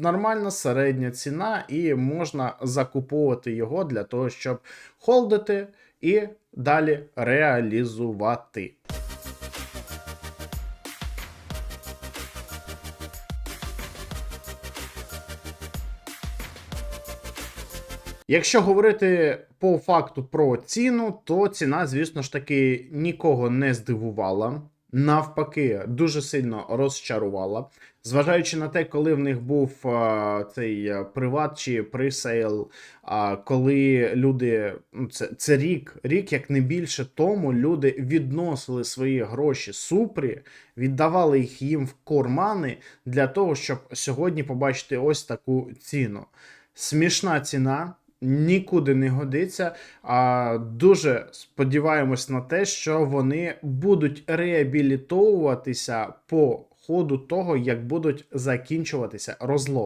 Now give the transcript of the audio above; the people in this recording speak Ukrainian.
нормальна середня ціна, і можна закуповувати його для того, щоб холдити і далі реалізувати. Якщо говорити по факту про ціну, то ціна, звісно ж таки, нікого не здивувала. Навпаки, дуже сильно розчарувала. Зважаючи на те, коли в них був а, цей приват чи пресейл, а, коли люди, ну, це, це рік, рік як не більше тому, люди відносили свої гроші супрі, віддавали їх їм в кармани для того, щоб сьогодні побачити ось таку ціну. Смішна ціна. Нікуди не годиться. А дуже сподіваємось на те, що вони будуть реабілітовуватися по ходу того, як будуть закінчуватися розломи.